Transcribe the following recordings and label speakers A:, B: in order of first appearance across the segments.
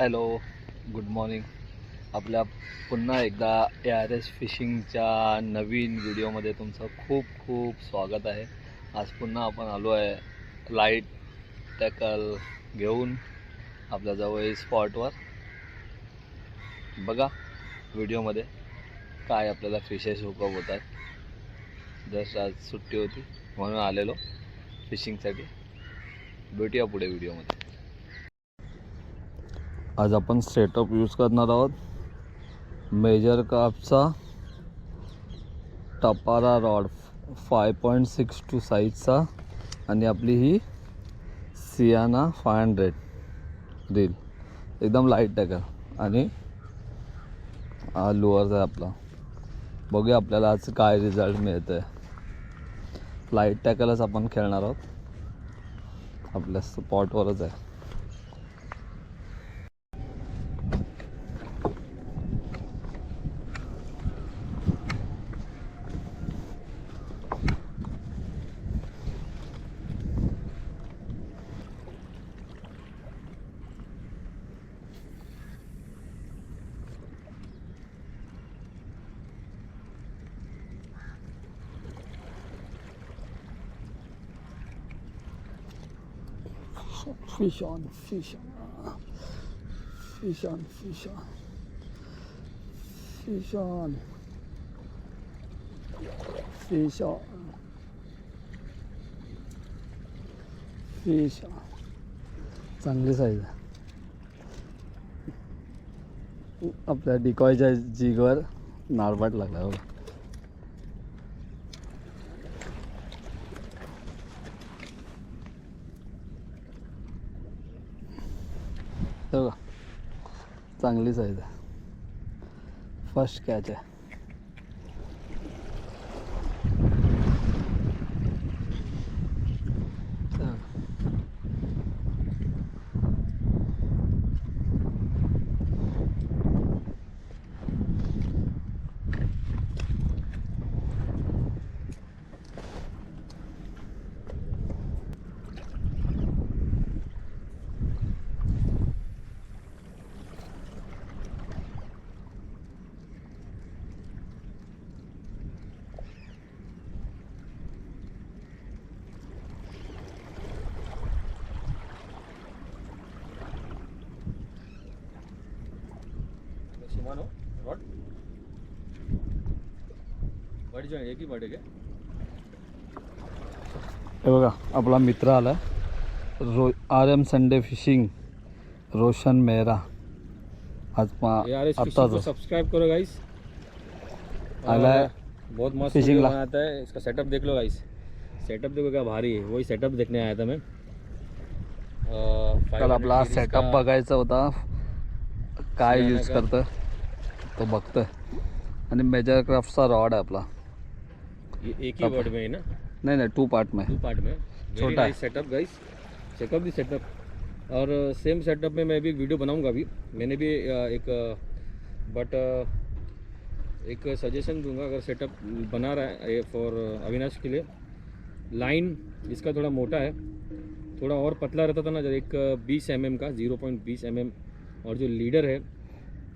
A: Hello good morning. आपल्या पुन्हा एकदा ए आर एस फिशिंगच्या नवीन व्हिडिओमध्ये तुमचं खूप खूप स्वागत आहे. आज पुन्हा आपण आलो आहे लाइट टॅकल घेऊन आपल्या जवळ स्पॉटवर बघा व्हिडिओमध्ये काय आपल्याला फिशेस हुकअप होत आहेत. जस्ट आज सुट्टी होती म्हणून आलेलो फिशिंगसाठी भेटूया पुढे व्हिडिओमध्ये. आज आपण सेटअप यूज करणार आहोत. मेजर कापचा टपारा rod five point six two साईजचा आणि आपली ही सियाना फाय हंड्रेड रील एकदम लाइट टाका आणि हा लोअर आहे आपला. बघूया आपल्याला आज काय रिझल्ट मिळतं आहे लाइट टॅकलच आपण खेळणार आहोत. आपल्या स्पॉटवरच आहे.
B: Fish on, fish on. Fish on, fish on. Fish on. Fish on. Fish on.
A: चांगली साईज आपल्या डिकॉयच्या जीगवर नारबाट लागला बघा चांगली साईज आहे फर्स्ट कॅच आहे.
C: शिमानो रॉड बड़ी जो एक ही बड़े
A: हे बघा आपला मित्र आला row R M Sunday fishing Roshan Mehra आज
C: फिशिंग को सब्सक्राइब करो गाइस
A: आला
C: बहुत मस्त
A: ला।
C: बनाता है इसका सेटअप देख लो गाइस सेटअप देखो क्या भारी है. वही सेटअप देखने आया था मैं.
A: तर आपला सेटअप बघायचा होता. काय यूज. करतं तो बघतोय आणि मेजर क्राफ्टचा रॉड आहे आपला
C: एक ही वर्ड में है ना?
A: नाही नाही टू पार्ट में।
C: टू पार्ट में।
A: छोटा है।
C: Setup guys checkup the setup और सेम सेटअप में मैं भी वीडियो बनाऊँगा अभी। मैंने भी uh, एक बट एक सजेशन दूँगा अगर सेटअप बना रहा है फॉर अविनाश के लिए। लाइन इसका थोड़ा मोटा है। थोड़ा और पतला रहता था ना एक बीस एम का ज़ीरो पॉइंट बीस एम और जो लीडर है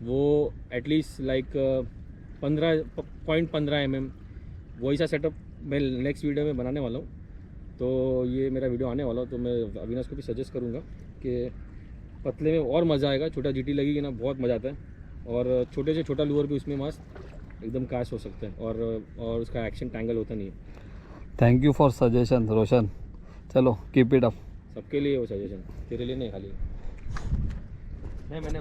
C: वो एटलीस्ट लाइक पंद्रह पॉइंट पंद्रह एम वो ऐसा सेटअप मैं नेक्स्ट वीडियो में बनाने वाला हूँ। तो ये मेरा वीडियो आने वाला हो तो मैं अविनाश को भी सजेस्ट करूँगा कि पतले में और मज़ा आएगा। छोटा जीटी लगेगी ना बहुत मज़ा आता है। और छोटे से छोटा लूअर भी उसमें मस्त एकदम काश हो सकता है। और और उसका एक्शन टैंगल होता नहीं है।
A: Thank you for suggestion Roshan. चलो कीप इट अप
C: सबके लिए वो सजेशन तेरे लिए नहीं खाली। नहीं मैंने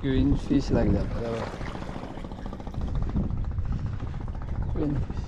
C: green
B: fish like that. Whatever. Green fish.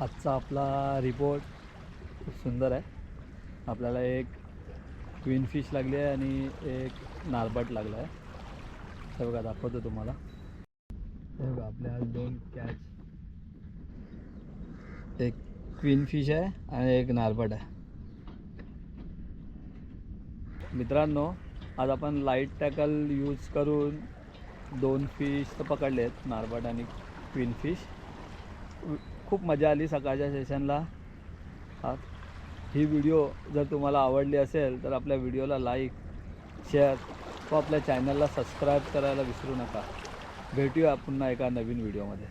A: आजचा आपला रिपोर्ट खूप सुंदर आहे. आपल्याला एक क्वीन फिश लागली आहे आणि एक नारबट लागला आहे. हे बघा दाखवतो तुम्हाला. हे बघा आपल्या दोन कॅच एक क्वीन फिश आहे आणि एक नारबट आहे. मित्रांनो आज आपण लाइट टॅकल यूज करून दोन फिश तर पकडले आहेत नारबट आणि क्वीन फिश खूप मजा आली सकाळच्या सेशनला ही व्हिडिओ जर तुम्हाला आवडली असेल तर आपल्या व्हिडिओला लाईक शेअर व आपल्या चॅनलला सबस्क्राईब करायला विसरू नका. भेटूया पुन्हा एका नवीन व्हिडिओमध्ये